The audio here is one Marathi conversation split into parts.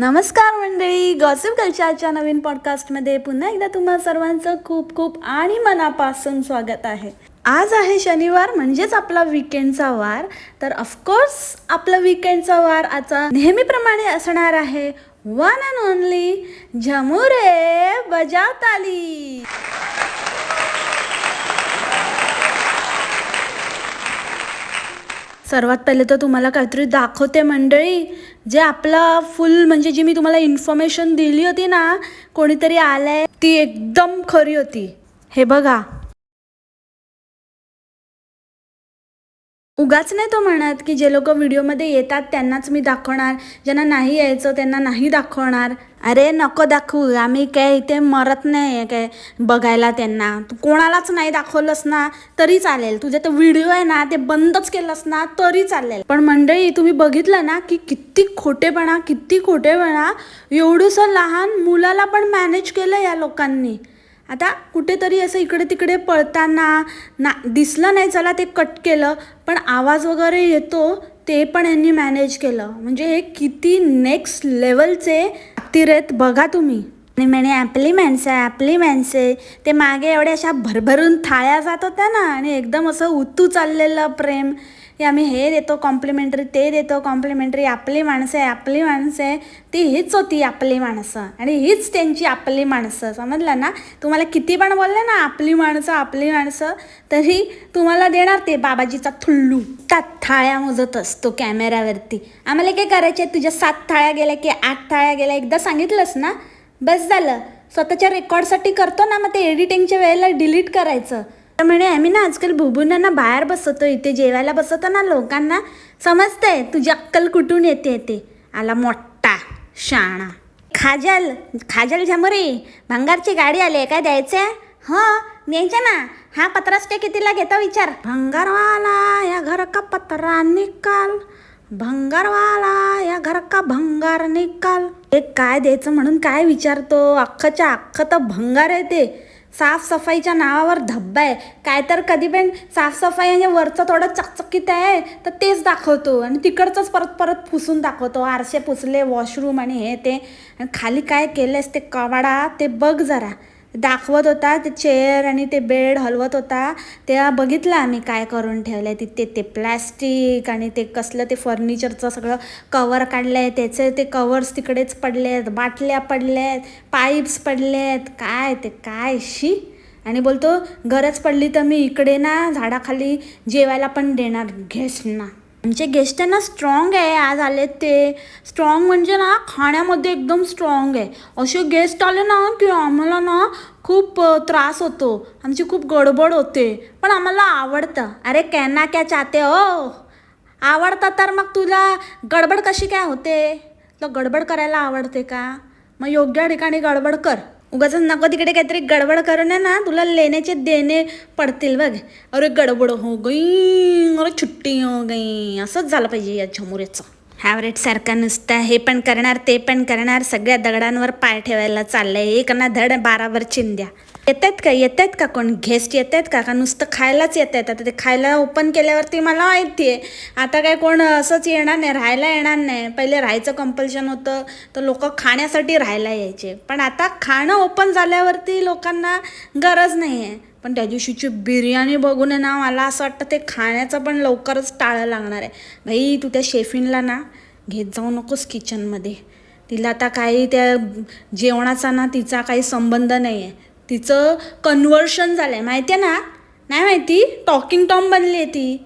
नमस्कार मंडळी गॉसिप कल्चरच्या नवीन पॉडकास्टमध्ये पुन्हा एकदा तुम्हा सर्वांचं खूप खूप आणि मनापासून स्वागत आहे. आज आहे शनिवार म्हणजेच आपला विकेंडचा वार. तर ऑफकोर्स आपला विकेंडचा वार आता नेहमीप्रमाणे असणार आहे. वन अँड ओनली झमुरे बजावताली सर्वात पहिले तर तुम्हाला काहीतरी दाखवते मंडळी. जे आपला फुल म्हणजे जी मी तुम्हाला इन्फॉर्मेशन दिली होती ना कोणीतरी आलंय ती एकदम खरी होती. हे बघा. उगाच नाही तो म्हणत की जे लोक व्हिडिओमध्ये येतात त्यांनाच मी दाखवणार. ज्यांना नाही यायचं त्यांना नाही दाखवणार. अरे नको दाखवू आम्ही काय इथे मरत नाही आहे काय बघायला त्यांना. तू कोणालाच नाही दाखवलंस ना तरी चालेल. तुझे तो व्हिडिओ आहे ना ते बंदच केलंस ना तरी चालेल. पण मंडळी तुम्ही बघितलं ना की किती खोटेपणा किती खोटेपणा एवढंसं लहान मुलाला पण मॅनेज केलं या लोकांनी. आता कुठेतरी असं इकडे तिकडे पळताना ना दिसलं नाही चला ते कट केलं पण आवाज वगैरे येतो ते पण यांनी मॅनेज केलं. म्हणजे हे किती नेक्स्ट लेवलचे आहेत बघा तुम्ही. आणि म्हणे आपली माणसं आपली माणसे. ते मागे एवढ्या अशा भरभरून थाळ्या जात होत्या ना आणि एकदम असं उतू चाललेलं प्रेम. की आम्ही हे देतो कॉम्प्लिमेंटरी ते देतो कॉम्प्लिमेंटरी आपली माणसं आहे आपली माणसं आहे. ती हीच होती आपली माणसं आणि हीच त्यांची आपली माणसं. समजलं ना? तुम्हाला किती पण बोलले ना आपली माणसं आपली माणसं तरी तुम्हाला देणार ते बाबाजीचा थुल्लू. सात थाळ्या मोजत असतो कॅमेऱ्यावरती आम्हाला काय करायचे तुझ्या सात थाळ्या गेल्या की आठ थाळ्या गेल्या? एकदा सांगितलंस ना? बस झालं. स्वतःच्या रेकॉर्डसाठी करतो ना मग ते एडिटिंगच्या वेळेला डिलीट करायचं. तर म्हणे आम्ही ना आजकाल बुबुनांना बाहेर बसवतो इथे जेवायला बसवतो ना लोकांना. समजतंय तुझी अक्कल कुठून येते ते. आला मोठा शाणा. खाजल खाजल झमरे भंगारची गाडी आली आहे काय द्यायचं हो द्यायचं ना. हा पत्रास्टे कितीला घेता विचार. भंगारवाला या घर का पत्रा निकाल. भंगारवाला या घर का भंगार निकाल? हे काय द्यायचं म्हणून काय विचारतो? अख्खच्या अख्खं तर भंगार आहे ते. साफसफाईच्या नावावर धब्बा आहे. काय तर कधी पण साफसफाई आणि वरचं थोडं चकचकीत आहे तर तेच दाखवतो. आणि तिकडचंच परत परत पुसून दाखवतो. आरसे पुसले वॉशरूम आणि हे ते. आणि खाली काय केलंयस ते कवाडा? ते बघ जरा. दाखवत होता ते चेअर आणि ते बेड हलवत होता. तेव्हा बघितलं आम्ही काय करून ठेवलं आहे तिथे ते प्लॅस्टिक आणि ते कसलं ते फर्निचरचं सगळं कवर काढलं आहे त्याचे ते कवर्स तिकडेच पडले आहेत बाटल्या पडल्या आहेत पाईप्स पडले आहेत काय ते काय शी? आणि बोलतो गरज पडली तर मी इकडे ना झाडाखाली जेवायला पण देणार घेस ना. आमचे गेस्ट ना स्ट्रॉंग आहे आज आले ते. स्ट्रॉंग म्हणजे ना खाण्यामध्ये एकदम स्ट्रॉंग आहे. असे गेस्ट आले ना की आम्हाला ना खूप त्रास होतो. आमची खूप गडबड होते. पण आम्हाला आवडतं. अरे कॅना क्या चाहते हो? आवडतं तर मग तुला गडबड कशी काय होते? तुला गडबड करायला आवडते का? मग योग्य ठिकाणी गडबड कर. उगाच नको तिकडे काहीतरी गडबड करून आहे ना तुला लेण्याचे देणे पडतील बघ. अरे गडबड हो गई अरे छुट्टी हो गई. असंच झालं पाहिजे या झमुरेचं हॅवरेट नुसता हे पण करणार ते पण करणार सगळ्या दगडांवर पाय ठेवायला चाललंय. एक ना धड बारावर चिंध्या. येत आहेत का? येत आहेत का कोण? गेस्ट येत आहेत का? का नुसतं खायलाच येत आहेत आता ते खायला ओपन केल्यावरती मला माहिती आहे आता काय कोण असंच येणार नाही राहायला येणार नाही. पहिले राहायचं कंपल्शन होतं तर लोक खाण्यासाठी राहायला यायचे. पण आता खाणं ओपन झाल्यावरती लोकांना गरज नाही आहे पण त्या दिवशीची बिर्याणी बघून आहे ना मला असं वाटतं ते खाण्याचं पण लवकरच टाळं लागणार आहे. भाई तू त्या शेफिनला ना घेत जाऊ नकोस किचनमध्ये तिला आता काही त्या जेवणाचा ना तिचा काही संबंध नाही आहे तिचं कन्वर्शन झालं आहे माहिती आहे ना? नाही माहिती? टॉकिंग टॉम बनली आहे ती.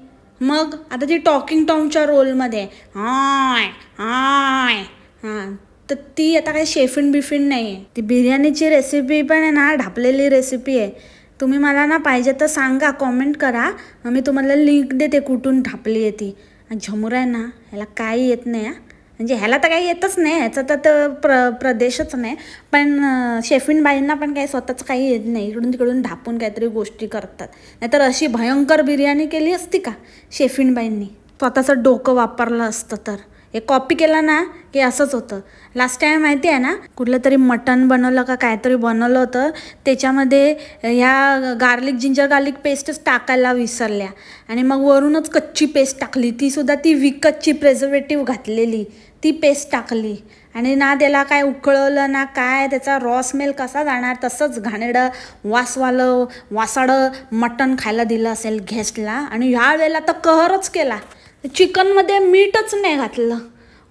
मग आता ती टॉकिंग टॉमच्या रोलमध्ये आहे. हाय हाय हां. तर ती आता काही शेफिन बिफिन नाही आहे ती बिर्याणीची रेसिपी पण आहे ना ढापलेली रेसिपी आहे. तुम्ही मला ना पाहिजे तर सांगा कॉमेंट करा. मी तुम्हाला लिंक देते कुठून ढापली आहे ती. आणि झमुरा आहे ना ह्याला काही येत नाही हा. म्हणजे ह्याला तर काही येतच नाही ह्याचा तर तर प्र प्रदेशच नाही. पण शेफिनबाईंना पण काही स्वतःच काही येत नाही. इकडून तिकडून ढापून काहीतरी गोष्टी करतात. नाहीतर अशी भयंकर बिर्याणी केली असती का शेफिनबाईंनी? स्वतःचं डोकं वापरलं असतं तर. हे कॉपी केलं ना की असंच होतं. लास्ट टाईम माहिती आहे ना कुठलं तरी मटण बनवलं का काहीतरी बनवलं होतं त्याच्यामध्ये ह्या गार्लिक जिंजर गार्लिक पेस्टच टाकायला विसरल्या. आणि मग वरूनच कच्ची पेस्ट टाकली. ती सुद्धा ती विकतची प्रेझर्वेटिव्ह घातलेली. ती पेस्ट टाकली. आणि ना त्याला काय उकळवलं ना काय त्याचा रॉ स्मेल कसा जाणार तसंच घाणेरडं वासवालं वासाडं मटण खायला दिलं असेल गेस्टला आणि ह्या वेळेला तर कहरच केला. चिकनमध्ये मीठच नाही घातलं.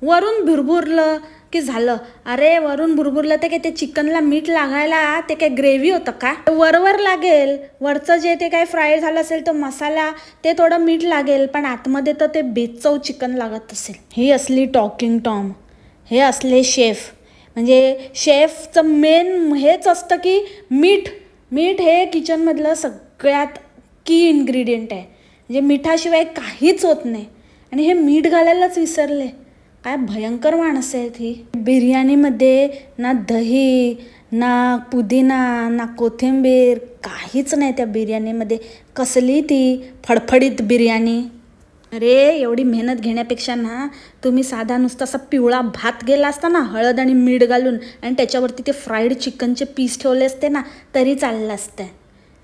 वरून भुरभुरलं की झालं. अरे वरून भुरभुरलं ते काय ते चिकनला मीठ लागायला ते काय ग्रेव्ही होतं का? वरवर लागेल. वरचं जे ते काय फ्राय झालं असेल तर मसाला ते थोडं मीठ लागेल. पण आतमध्ये तर ते बेचव चिकन लागत असेल. ही असली टॉकिंग टॉम. हे असले शेफ. म्हणजे शेफचं मेन हेच असतं की मीठ. मीठ हे किचनमधलं सगळ्यात की इन्ग्रेडियंट आहे. म्हणजे मिठाशिवाय काहीच होत नाही. आणि हे मीठ घालायलाच विसरले. काय भयंकर माणसं आहेत ही. बिर्याणीमध्ये ना दही ना पुदिना ना कोथिंबीर काहीच नाही त्या बिर्याणीमध्ये. कसली ती फडफडीत बिर्याणी. अरे एवढी मेहनत घेण्यापेक्षा ना तुम्ही साधा नुसता असा पिवळा भात गेला असता ना हळद आणि मीठ घालून आणि त्याच्यावरती ते फ्राईड चिकनचे पीस ठेवले असते ना तरी चाललं असतं.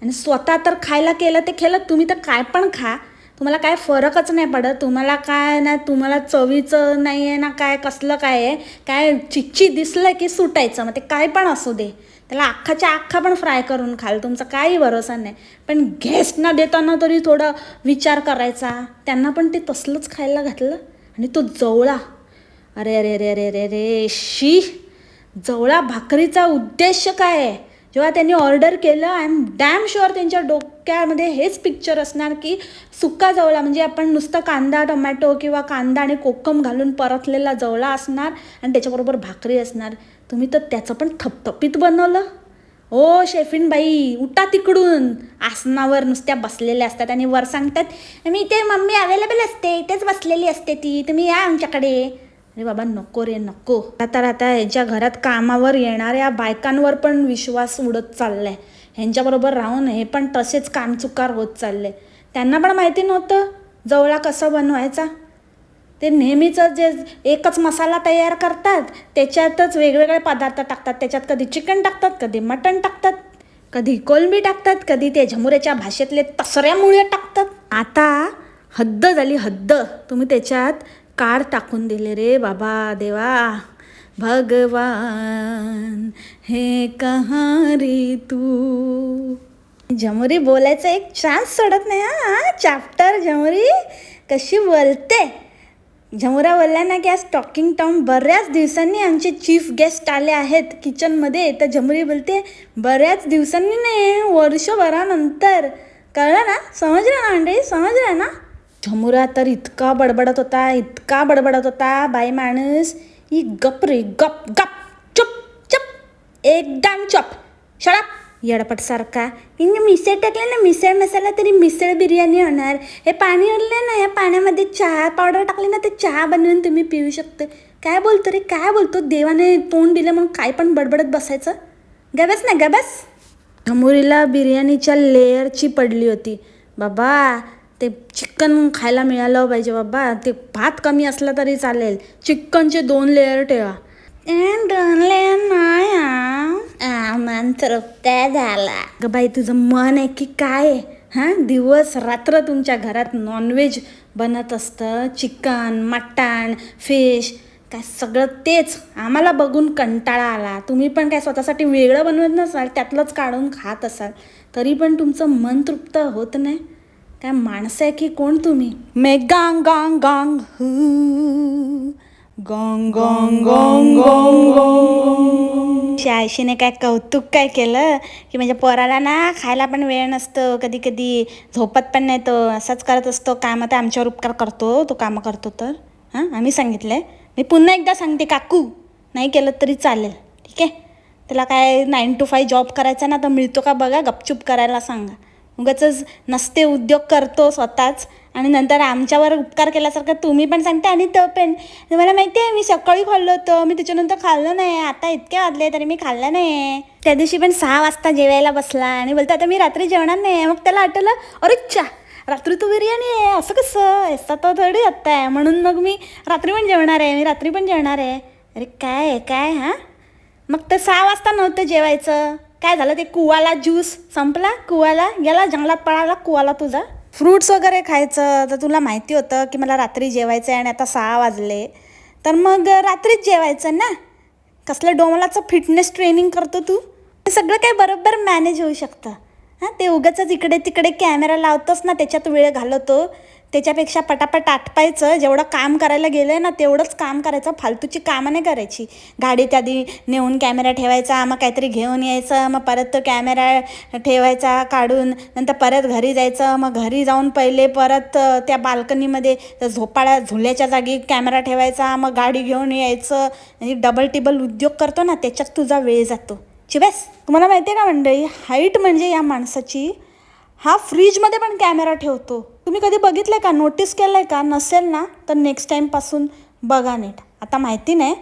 आणि स्वतः तर खायला केलं ते केलं तुम्ही तर काय पण खा. तुम्हाला काय फरकच नाही पडत. तुम्हाला काय ना तुम्हाला चवीचं नाही आहे ना काय कसलं काय आहे काय चिच्ची दिसलं की सुटायचं. मग ते काय पण असू दे. त्याला अख्खाच्या अख्खा पण फ्राय करून खाल. तुमचा काही भरोसा नाही. पण गेस्टना देताना तरी थोडं विचार करायचा. त्यांना पण ते तसलंच खायला घातलं आणि तो जवळा. अरे अरे अरे अरे अरे अरे शी. जवळा भाकरीचा उद्देश काय आहे? जेव्हा त्यांनी ऑर्डर केलं आय एम डॅम शुअर त्यांच्या डोक्यामध्ये हेच पिक्चर असणार की सुक्का जवळा म्हणजे आपण नुसतं कांदा टोमॅटो किंवा कांदा आणि कोकम घालून परतलेला जवळा असणार आणि त्याच्याबरोबर भाकरी असणार. तुम्ही तर त्याचं पण थपथपीत बनवलं. ओ शेफिन बाई उठा तिकडून. आसनावर नुसत्या बसलेल्या असतात आणि वर सांगतात मी ते मम्मी अवेलेबल असते इथेच बसलेली असते ती तुम्ही या आमच्याकडे. अरे बाबा नको रे नको. आता आता ह्यांच्या घरात कामावर येणाऱ्या बायकांवर पण विश्वास उडत चाललाय. ह्यांच्याबरोबर राहून हे पण तसेच कामचुकार होत चालले. त्यांना पण माहिती नव्हतं जवळा कसा बनवायचा? ते नेहमीच जे एकच मसाला तयार करतात त्याच्यातच वेगवेगळे पदार्थ टाकतात. त्याच्यात कधी चिकन टाकतात कधी मटण टाकतात कधी कोलंबी टाकतात कधी ते झमुऱ्याच्या भाषेतले तसऱ्यामुळे टाकतात. आता हद्द झाली हद्द. तुम्ही त्याच्यात कार टाकून दिले रे बाबा देवा. भगवान हे कहाँ रे तू? झमुरी बोलायचा एक चान्स सोडत नाही हा? चॅप्टर झमुरी कशी बोलते? झमुरा बोलला ना की आज टॉकिंग टॉम बऱ्याच दिवसांनी आमचे चीफ गेस्ट आले आहेत किचनमध्ये तर झमुरी बोलते बऱ्याच दिवसांनी नाही वर्षभरानंतर. कळलं ना? समजलं ना म्हणजे समजलं ना? झमुरा तर इतका बडबडत होता इतका बडबडत होता बाई माणूस. ही गप रे गप गप चुप चुप एकदम चप. शडप येडपटसारखा तिने मिसळ टाकले ना मिसळ मसाला तरी मिसळ बिर्याणी होणार. हे पाणी आणलं ना या पाण्यामध्ये चहा पावडर टाकली ना ते चहा बनवून तुम्ही पिऊ शकता. काय बोलतो रे काय बोलतो? देवाने तोंड दिलं म्हणून काय पण बडबडत बसायचं? गबस ना गबस. झमुरीला बिर्याणीच्या लेअरची पडली होती. बाबा ते चिकन खायला मिळालं पाहिजे बाबा. ते भात कमी असला तरी चालेल. चिकनचे दोन लेअर ठेवा. मन झाला. ग बाई तुझं मन आहे की काय? हां? दिवस रात्र तुमच्या घरात नॉनव्हेज बनत असतं. चिकन मटण फिश काय सगळं तेच. आम्हाला बघून कंटाळा आला. तुम्ही पण काय स्वतःसाठी वेगळं बनवत नसाल त्यातलंच काढून खात असाल. तरी पण तुमचं मन तृप्त होत नाही. काय माणसं आहे की कोण तुम्ही? मे गांग गांग गांग गोंग गोंग गोंग गोंग गोंग. गांग शायशीने काय कौतुक काय केलं? की म्हणजे पोराला ना खायला पण वेळ नसतो कधी कधी झोपत पण नाही तो. असंच करत असतो. कामं तर आमच्यावर उपकार करतो तो कामं करतो तर. हां आम्ही सांगितलं. आहे मी पुन्हा एकदा सांगते काकू. नाही केलं तरी चालेल. ठीक आहे? त्याला काय नाईन टू फाय जॉब करायचा ना तर मिळतो का बघा? गपचूप करायला सांगा. उगाच नसते उद्योग करतो स्वतःच. आणि नंतर आमच्यावर उपकार केल्यासारखं तुम्ही पण सांगता आणि तो पण. मला माहिती आहे मी सकाळी खाल्लं होतं. मी त्याच्यानंतर खाल्लं नाही. आता इतके वाजले तरी मी खाल्लं नाही. त्या दिवशी पण सहा वाजता जेवायला बसला आणि बोलतो आता मी रात्री जेवणार नाही. मग त्याला आठवलं अरे चा रात्री तू बिर्याणी आहे. असं कसं? असता तो थोडी आत्ता आहे. म्हणून मग मी रात्री पण जेवणार आहे. मी रात्री पण जेवणार आहे. अरे काय आहे? काय हां? मग तर सहा वाजता नव्हतं जेवायचं. काय झालं ते कुवाला ज्यूस संपला कुवाला गेला जंगलात पळाला कुवाला तुझा. फ्रूट्स वगैरे खायचं तर तुला माहिती होतं की मला रात्री जेवायचं आहे आणि आता सहा वाजले. तर मग रात्रीच जेवायचं ना? कसलं डोमलाचं फिटनेस ट्रेनिंग करतो तू? सगळं काय बरोबर मॅनेज होऊ शकतं. हां ते उगाच इकडे तिकडे कॅमेरा लावतोस ना त्याच्यात वेळ घालवतो. त्याच्यापेक्षा पटापट आटपायचं. जेवढं काम करायला गेलं आहे ना तेवढंच काम करायचं. फालतूची कामं नाही करायची. गाडीत आधी नेऊन कॅमेरा ठेवायचा मग काहीतरी घेऊन यायचं मग परत तो कॅमेरा ठेवायचा काढून नंतर परत घरी जायचं मग घरी जाऊन पहिले परत त्या बाल्कनीमध्ये झोपाळ्या झुल्याच्या जागी कॅमेरा ठेवायचा मग गाडी घेऊन यायचं. आणि डबल टिबल उद्योग करतो ना त्याच्यात तुझा वेळ जातो. चिबेस तुम्हाला माहिती आहे का मंडळी हाईट म्हणजे या माणसाची हा फ्रीजमध्ये पण कॅमेरा ठेवतो. तुम्ही कधी बघितलं आहे का? नोटीस केलं आहे का? नसेल ना तर नेक्स्ट टाईमपासून बघा नीट. आता माहिती नाही.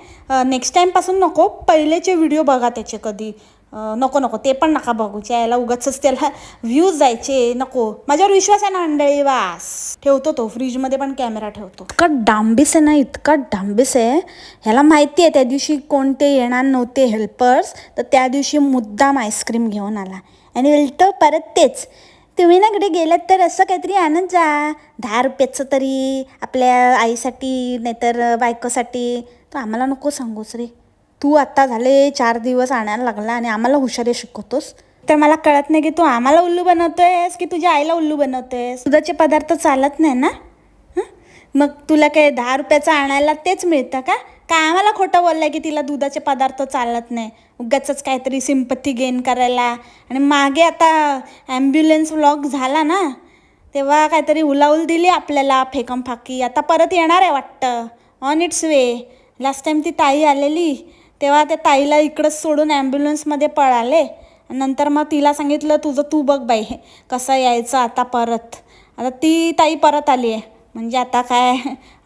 नेक्स्ट टाईमपासून नको. पहिलेचे व्हिडिओ बघा त्याचे कधी. नको नको. ते पण नका बघू. यायला उगाचच त्याला व्ह्यूज जायचे नको. माझ्यावर विश्वास आहे ना मंडळी? वास ठेवतो तो. फ्रीजमध्ये पण कॅमेरा ठेवतो. इतका डांबीस आहे ना इतका डांबीस आहे. ह्याला माहिती आहे त्या दिवशी कोणते येणार नव्हते हेल्पर्स तर त्या दिवशी मुद्दाम आईस्क्रीम घेऊन आला. आणि उलटं परत तेच. तुम्ही ना कुठे गेलात तर असं काहीतरी आणत जा. दहा रुपयाचं तरी आपल्या आईसाठी नाहीतर बायकोसाठी. तर आम्हाला नको सांगूस रे. तू आत्ता झाले चार दिवस आणायला लागला आणि आम्हाला हुशारी शिकवतोस. तर मला कळत नाही की तू आम्हाला उल्लू बनवतोयस की तुझ्या आईला उल्लू बनवतोयस? दुधाचे पदार्थ चालत नाही ना? मग तुला काय दहा रुपयाचं आणायला तेच मिळतं का? काय आम्हाला खोटं बोललंय की तिला दुधाचे पदार्थ चालत नाही. उगाच काहीतरी सिंपत्ती गेन करायला. आणि मागे आता ॲम्ब्युलन्स व्लॉग झाला ना तेव्हा काहीतरी हुलाहुल दिली आपल्याला फेकम फाकी आता परत येणार आहे वाटतं. On its way last time ती ताई आलेली तेव्हा त्या ताईला इकडंच सोडून ॲम्ब्युलन्समध्ये पळाले. नंतर मग तिला सांगितलं तुझं तू बघ बाई कसं यायचं आता परत. आता ती ताई परत आली आहे म्हणजे आता काय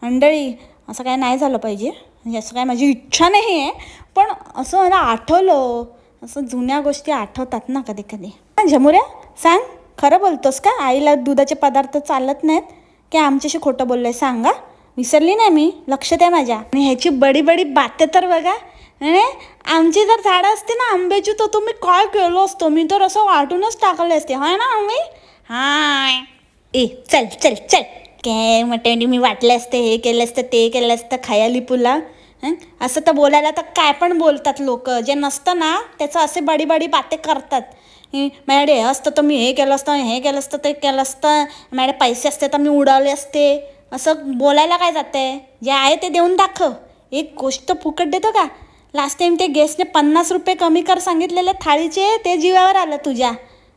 अंडळी असं काय नाही झालं पाहिजे. याचं असं काय माझी इच्छा नाही आहे पण असं मला आठवलं. असं जुन्या गोष्टी आठवतात ना कधी कधी. हा, झमुऱ्या सांग खरं बोलतोस का? आईला दुधाचे पदार्थ चालत नाहीत. की आमच्याशी खोटं बोललं आहे सांगा. विसरली नाही मी लक्ष द्या माझ्या. आणि ह्याची बडी बडी बाते तर बघा. आणि आमची जर झाडं असते ना आंब्याची तर तुम्ही काय केलो असतो? मी तर असं वाटूनच टाकले असते. हाय ना आम्ही? हाय. ए चल चल चल. काय म्हटलं मी वाटलं असतं हे केलं असतं ते केलं असतं खायाली पुला. असं तर बोलायला तर काय पण बोलतात लोक. जे नसतं ना त्याचं असे बडी बडी बाते करतात. हे, माझ्याकडे हे असतं तर मी हे केलं असतं हे केलं असतं ते केलं असतं. माझ्याकडे पैसे असते तर मी उडवले असते. असं बोलायला काय जाते? जे आहे ते देऊन दाखव. एक गोष्ट फुकट देतो का? लास्ट टाइम ते गेस्टने पन्नास रुपये कमी कर सांगितलेले थाळीचे ते जीवावर आलं तुझ्या.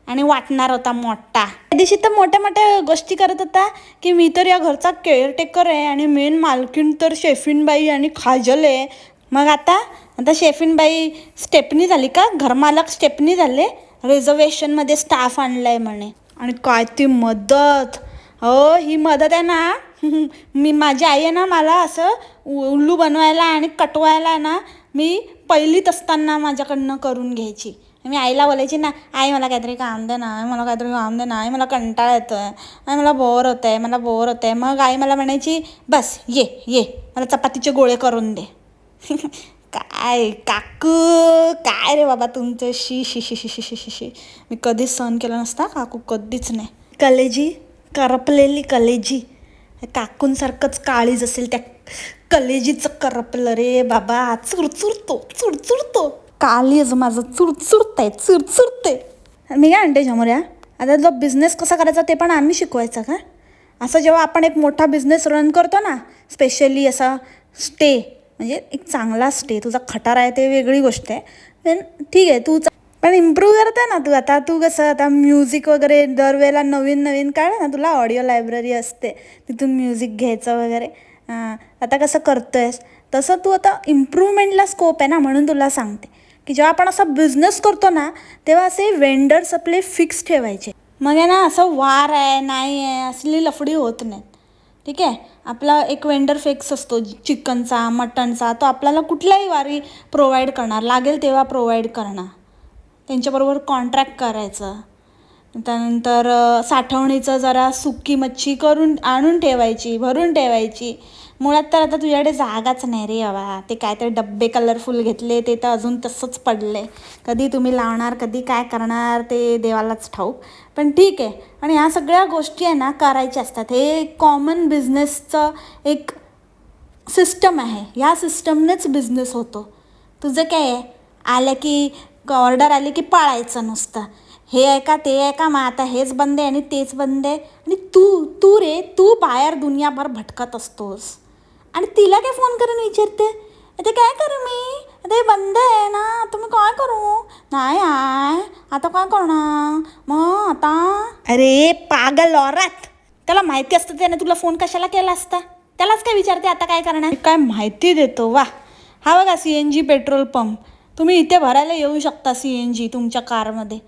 आणि वाटणार होता मोठा. त्या दिवशी तर मोठ्या मोठ्या गोष्टी करत होता की मी तर या घरचा केअरटेकर आहे आणि मेन मालकीण तर शेफिनबाई आणि खाजल आहे. मग आता आता शेफिनबाई स्टेपनी झाली का? घरमालक स्टेपनी झाले. रिझर्वेशनमध्ये स्टाफ आणलाय म्हणे. आणि काय ती मदत. हो ही मदत आहे ना मी माझी आई आहे ना मला असं उल्लू बनवायला आणि कटवायला ना मी पहिलीत असताना माझ्याकडनं करून घ्यायची. मी आईला बोलायची ना आई मला काहीतरी काम दे ना आई मला काहीतरी काम दे ना आई मला कंटाळा येतो आहे आई मला बोर होतं आहे मला बोर होतं आहे मग आई मला म्हणायची बस ये ये मला चपातीचे गोळे करून दे. काय काकू काय रे बाबा तुमचं? शी शी शी शी शी शी शी शी. मी कधीच सहन केलं नसता काकू कधीच नाही. कलेजी करपलेली कलेजी. काकूंसारखंच काळीज असेल त्या कलेजीचं करपलं रे बाबा. चुरचुरतो चुरचुरतो. काळीज माझं चुरचुरत आहे चुरचुरत आहे. मी काय म्हणते या? आता जो बिझनेस कसा करायचा ते पण आम्ही शिकवायचा का? असं जेव्हा आपण एक मोठा बिझनेस रन करतो ना स्पेशली असा स्टे म्हणजे एक चांगला स्टे तुझा खटार आहे ते वेगळी गोष्ट आहे. पण ठीक आहे तू चा- पण इम्प्रूव्ह करते ना तू. आता तू कसं आता म्युझिक वगैरे दरवेळेला नवीन नवीन काढ ना तुला ऑडिओ लायब्ररी असते. तिथून म्युझिक घ्यायचं वगैरे. हां आता कसं करतोयस? तसं तू आता इम्प्रूव्हमेंटला स्कोप आहे ना म्हणून तुला सांगते. की जेव्हा आपण असा बिझनेस करतो ना तेव्हा असे वेंडर्स आपले फिक्स ठेवायचे. मग आहे ना असं वार आहे नाही आहे असली लफडी होत नाहीत. ठीक आहे? आपला एक वेंडर फिक्स असतो चिकनचा मटनचा तो आपल्याला कुठल्याही वारी प्रोव्हाइड करणार. लागेल तेव्हा प्रोव्हाइड करणार. त्यांच्याबरोबर कॉन्ट्रॅक्ट करायचं. त्यानंतर साठवणीचं जरा सुकी मच्छी करून आणून ठेवायची भरून ठेवायची. मुळात तर आता तुझ्याकडे जागाच नाही रे बाबा ते काय तर डब्बे कलरफुल घेतले ते तर अजून तसंच पडले. कधी तुम्ही लावणार कधी काय करणार ते देवालाच ठाऊक. पण ठीक आहे. आणि ह्या सगळ्या गोष्टी आहे ना करायच्या असतात. हे कॉमन बिझनेसचं एक सिस्टम आहे. ह्या सिस्टमनेच बिझनेस होतो. तुझं काय आहे? आलं की ऑर्डर आली की पळायचं नुसतं. हे आहे का ते आहे का मग आता हेच बंद आहे आणि तेच बंद आहे. आणि तू तू रे तू बाहेर दुनियाभर भटकत असतोस. आणि तिला काय फोन करून विचारते? ते काय करू मी? ते बंद आहे ना आता मी काय करू? नाही आहे. आता काय करणार? मग आता? अरे पागल औरत. त्याला माहिती असतं त्याने तुला फोन कशाला केला असता. त्यालाच काय विचारते आता काय करणार? काय माहिती देतो वा. हा बघा C N G petrol pump तुम्ही इथे भरायला येऊ शकता सी एन जी तुमच्या कारमध्ये.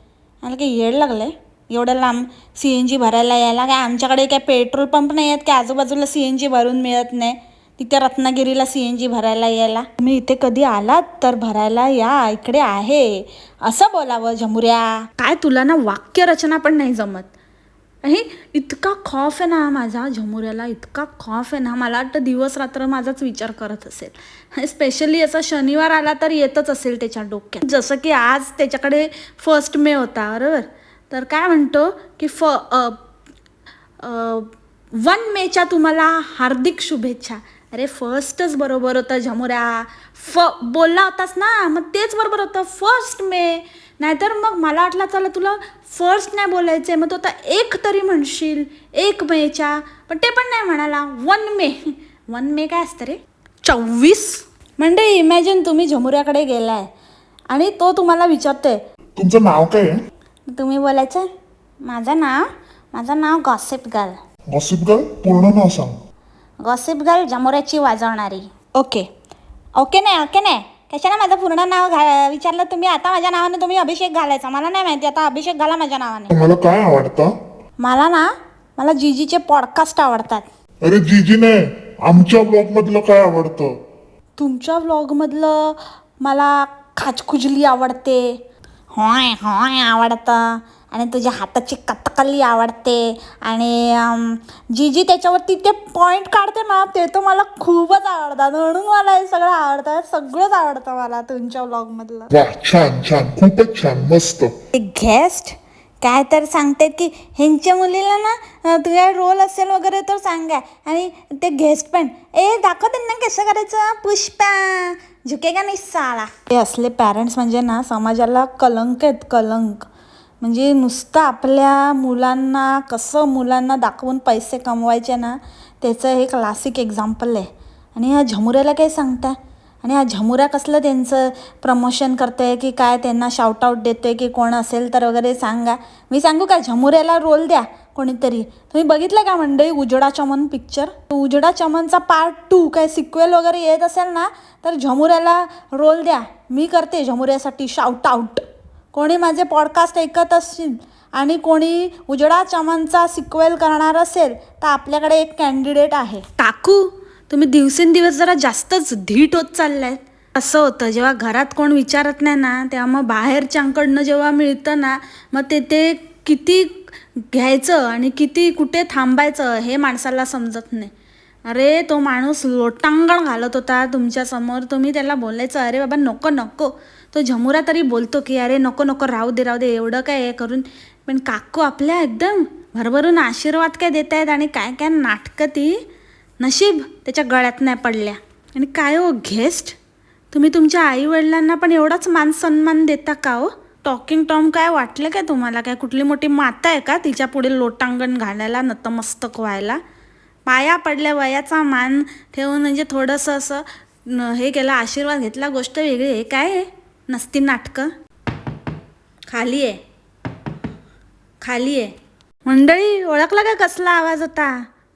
मला काही येड लागलं आहे एवढं लांब सी एन जी भरायला यायला काय? आमच्याकडे काय पेट्रोल पंप नाही आहेत की आजूबाजूला सी एन जी भरून मिळत नाही. तिथे रत्नागिरीला सी एन जी भरायला यायला. तुम्ही इथे कधी आलात? तर भरायला या इकडे आहे. असं बोलावं झमुऱ्या. काय तुला ना वाक्यरचना पण नाही जमत. अहे इतका खॉफ आहे ना माझा झमुऱ्याला इतका खॉफ आहे ना. मला वाटतं दिवस रात्र माझाच विचार करत असेल. स्पेशली असा शनिवार आला तर येतच असेल त्याच्या डोक्यात. जसं की आज त्याच्याकडे फर्स्ट मे होता बरोबर? तर काय म्हणतो की फ वन मेच्या तुम्हाला हार्दिक शुभेच्छा. अरे फर्स्टच बरोबर होतं झमुऱ्या. फ बोलला होतास ना मग तेच बरोबर होतं. First May. नाहीतर मग मला वाटलं चला तुला फर्स्ट नाही बोलायचं आहे मग तो आता एक तरी म्हणशील. एक मेच्या. पण ते पण नाही म्हणाला. वन मे. वन मे काय असतं रे? चोवीस? म्हणजे इमॅजिन तुम्ही झमुऱ्याकडे गेलाय. आणि तो तुम्हाला विचारतोय. तुमचं नाव काय आहे? तुम्ही बोलायचं? माझं नाव? माझं नाव गॉसिप गर्ल गॉसिप गर्ल पूर्ण नाव सांग. गॉसिप गर्ल जमोऱ्याची वाजवणारी. ओके ओके नाही ओके नाही. कशाला माझं पूर्ण नाव घा विचारलं तुम्ही? आता माझ्या नावाने तुम्ही अभिषेक घालायचा. मला नाही माहिती आता अभिषेक घाला माझ्या नावाने. तुम्हाला काय आवडतं? मला ना मला जीजीचे पॉडकास्ट आवडतात. अरे जीजी नाही आमच्या ब्लॉग मधलं काय आवडतं? तुमच्या व्लॉगमधलं मला खाचखुजली आवडते. होय होय आवडतं. आणि तुझ्या हाताची कथकली आवडते. आणि जी जी त्याच्यावरती ते पॉईंट काढते ना ते तर मला खूपच आवडतात म्हणून मला हे सगळं आवडतं. सगळंच आवडतं मला तुमच्या व्लॉगमधलं वा छान छान. खूपच छान. मस्त. ते गेस्ट काय तर सांगतात की ह्यांच्या मुलीला ना तुझ्या रोल असेल वगैरे तर सांगा. आणि ते गेस्ट पण ए दाखव त्यांना कसं करायचं? पुष्पा झुकेगा नाही साला. हे असले पॅरेंट्स म्हणजे ना समाजाला कलंक आहेत कलंक. म्हणजे नुसतं आपल्या मुलांना कसं मुलांना दाखवून पैसे कमवायचे ना त्याचं हे क्लासिक एक्झाम्पल आहे. आणि ह्या झमुऱ्याला काय सांगता आणि हा झमुरा कसलं त्यांचं प्रमोशन करतोय की काय त्यांना शाउटआउट आऊट आहे की कोण असेल तर वगैरे सांगा. मी सांगू का? झमुऱ्याला रोल द्या कोणीतरी. तुम्ही बघितलं का मंडळी उजडा चमन पिक्चर उजडा चमनचा पार्ट टू काय सिक्वेल वगैरे येत असेल ना तर झमुऱ्याला रोल द्या. मी करते झमुऱ्यासाठी शाउटआउट कोणी माझे पॉडकास्ट ऐकत असतील आणि कोणी उजडा चमनचा सिक्वेल करणार असेल तर आपल्याकडे एक कॅन्डिडेट आहे. काकू तुम्ही दिवसेंदिवस जरा जास्तच धीट होत चाललाय. असं होतं जेव्हा घरात कोण विचारत नाही ना तेव्हा मग बाहेरच्यांकडनं जेव्हा मिळतं ना मग ते ते किती घ्यायचं आणि किती कुठे थांबायचं हे माणसाला समजत नाही. अरे तो माणूस लोटांगण घालत होता तुमच्यासमोर तुम्ही त्याला बोलायचं अरे बाबा नको नको. तो झमुरा तरी बोलतो की अरे नको नको राहू दे राहू दे एवढं काय हे करून. पण काकू आपल्या एकदम भरभरून आशीर्वाद काय देत आहेत आणि काय काय नाटकं ती नशीब त्याच्या गळ्यात नाही पडल्या. आणि काय हो गेस्ट तुम्ही तुमच्या आईवडिलांना पण एवढाच मान सन्मान देता का हो? टॉकिंग टॉम काय वाटलं काय तुम्हाला? काय कुठली मोठी माता आहे का तिच्या पुढे लोटांगण घालायला नतमस्तक व्हायला? पाया पडल्या वयाचा मान ठेवून म्हणजे थोडंसं असं हे केलं आशीर्वाद घेतला गोष्ट वेगळी आहे. काय आहे? नसती नाटकं. खाली आहे. खाली आहे. मंडळी ओळखला का कसला आवाज होता?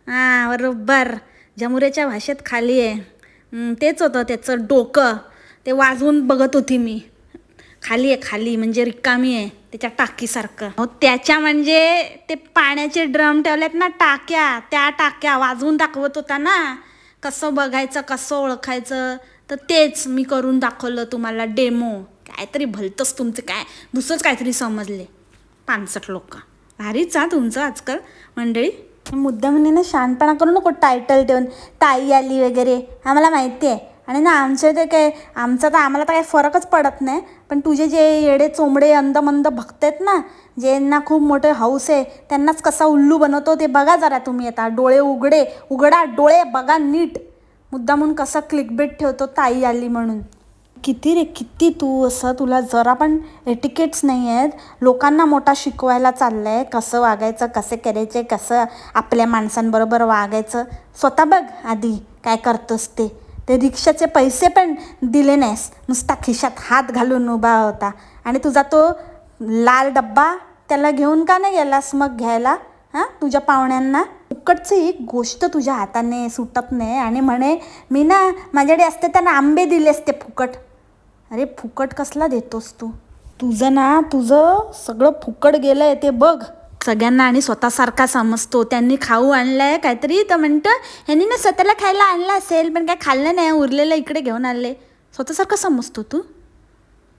हां बरोबर. जमुरेच्या भाषेत खाली आहे. तेच होतं त्याचं डोकं. ते वाजवून बघत होती मी. खाली आहे खाली म्हणजे रिकामी आहे त्याच्या टाकीसारखं. हो त्याच्या म्हणजे ते पाण्याचे ड्रम ठेवलेत ना टाक्या त्या टाक्या वाजवून दाखवत होता ना. कसं बघायचं कसं ओळखायचं तर तेच मी करून दाखवलं तुम्हाला डेमो. काहीतरी भलतंच तुमचं काय दुसरंच काहीतरी समजले. पानसट लोक. भारीच हा तुमचं आजकाल मंडळी. मुद्दा ना शांतपणा करू नको टायटल ठेवून ताई आली वगैरे आम्हाला माहिती आहे. आणि ना आमचं ते काय आमचं तर आम्हाला तर काही फरकच पडत नाही. पण तुझे जे येडे चोंबडे अंदमंद भक्त आहेत ना ज्यांना खूप मोठे हौस आहे त्यांनाच कसा उल्लू बनवतो ते बघा जरा तुम्ही आता. डोळे उघडे उघडा डोळे बघा नीट. मुद्दा म्हणून कसा क्लिकबेट ठेवतो ताई आली म्हणून. किती रे किती तू असं तुला जरा पण एटिकेट्स नाही आहेत. लोकांना मोठा शिकवायला चाललंय कसं वागायचं कसे करायचे कसं आपल्या माणसांबरोबर वागायचं. स्वतः बघ आधी काय करतोस ते. ते रिक्षाचे पैसे पण दिले नाहीस. नुसता खिशात हात घालून उभा होता. आणि तुझा तो लाल डब्बा त्याला घेऊन का नाही गेलास मग घ्यायला? हां? तुझ्या पाहुण्यांना? फुकटची एक गोष्ट तुझ्या हाताने सुटत नाही. आणि म्हणे मी ना माझ्याकडे असते त्यांना आंबे दिले असते फुकट. अरे फुकट कसला देतोस तू? तुझं ना तुझं सगळं फुकट गेलं आहे ते बघ. सगळ्यांना आणि स्वतःसारखा समजतो. त्यांनी खाऊ आणलाय काहीतरी तर म्हणतं ह्यांनी ना स्वतःला खायला आणलं असेल पण काय खाल्लं नाही उरलेलं इकडे घेऊन आले. स्वतःसारखं समजतो तू.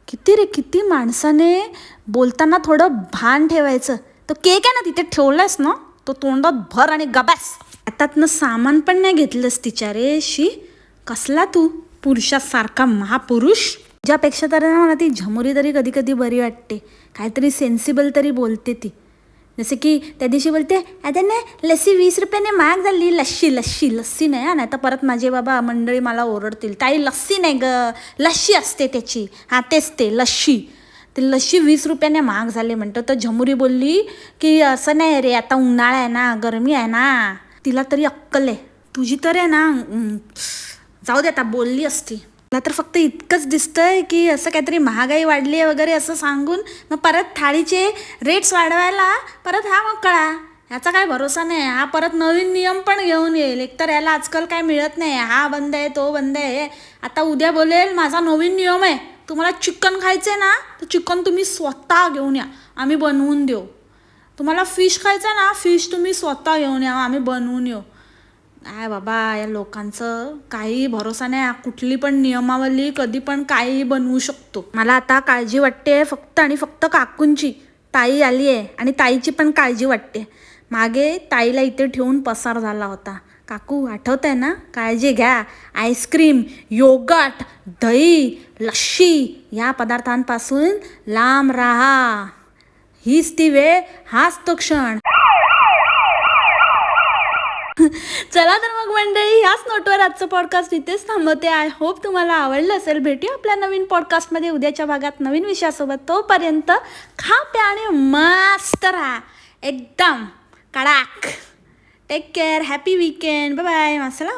किती रे किती माणसाने बोलताना थोडं भान ठेवायचं. तो केक आहे ना तिथे ठेवलास ना तो तोंडात भर आणि गबास. हातातनं सामान पण नाही घेतलंस तिच्या रे शी. कसला तू? पुरुषासारखा महापुरुष. ज्यापेक्षा तर ना मला ती झमुरी तरी कधी कधी बरी वाटते. काहीतरी सेन्सिबल तरी बोलते ती. जसं की त्या दिवशी बोलते आता नाही लस्सी वीस रुपयाने महाग झाली लस्सी लस्सी लस्सी नाही हा नाही तर परत माझे बाबा मंडळी मला ओरडतील. ताई लस्सी नाही ग. लस्सी असते त्याची. हा तेच ते लस्सी. ते लस्सी वीस रुपयाने महाग झाले म्हणतं. तर झमुरी बोलली की असं नाही रे आता उन्हाळा आहे ना गरमी आहे ना. तिला तरी अक्कल आहे. तुझी तर आहे ना जाऊ दे आता बोलली असती. मला तर फक्त इतकंच दिसतंय की असं काहीतरी महागाई वाढली आहे वगैरे असं सांगून मग परत थाळीचे रेट्स वाढवायला परत हा मग कळा. ह्याचा काय भरोसा नाही. हा परत नवीन नियम पण घेऊन येईल. एकतर याला आजकाल काय मिळत नाही. हा बंद आहे तो बंद आहे. आता उद्या बोलेल माझा नवीन नियम आहे. तुम्हाला चिकन खायचं आहे ना तर चिकन तुम्ही स्वतः घेऊन या. आम्ही बनवून देऊ. तुम्हाला फिश खायचं आहे ना फिश तुम्ही स्वतः घेऊन या. आम्ही बनवून येऊ. काय बाबा या लोकांचं काही भरोसा नाही. कुठली पण नियमावली कधी पण काही बनवू शकतो. मला आता काळजी वाटते फक्त आणि फक्त काकूंची. ताई आली आहे आणि ताईची पण काळजी वाटते. मागे ताईला इथे ठेवून पसार झाला होता. काकू आठवत आहे ना? काळजी घ्या. आईस्क्रीम योगट दही लस्सी या पदार्थांपासून लांब राहा. हीच ती वेळ हाच तो क्षण. चला तर मग मंडळी ह्याच नोटवर आजचं पॉडकास्ट इथेच थांबवते. आय होप तुम्हाला आवडलं असेल. भेटू आपल्या नवीन पॉडकास्टमध्ये उद्याच्या भागात नवीन विषयासोबत. तोपर्यंत खा प्या आणि मस्त राहा. एकदम कडाक. Take care happy weekend bye bye मासला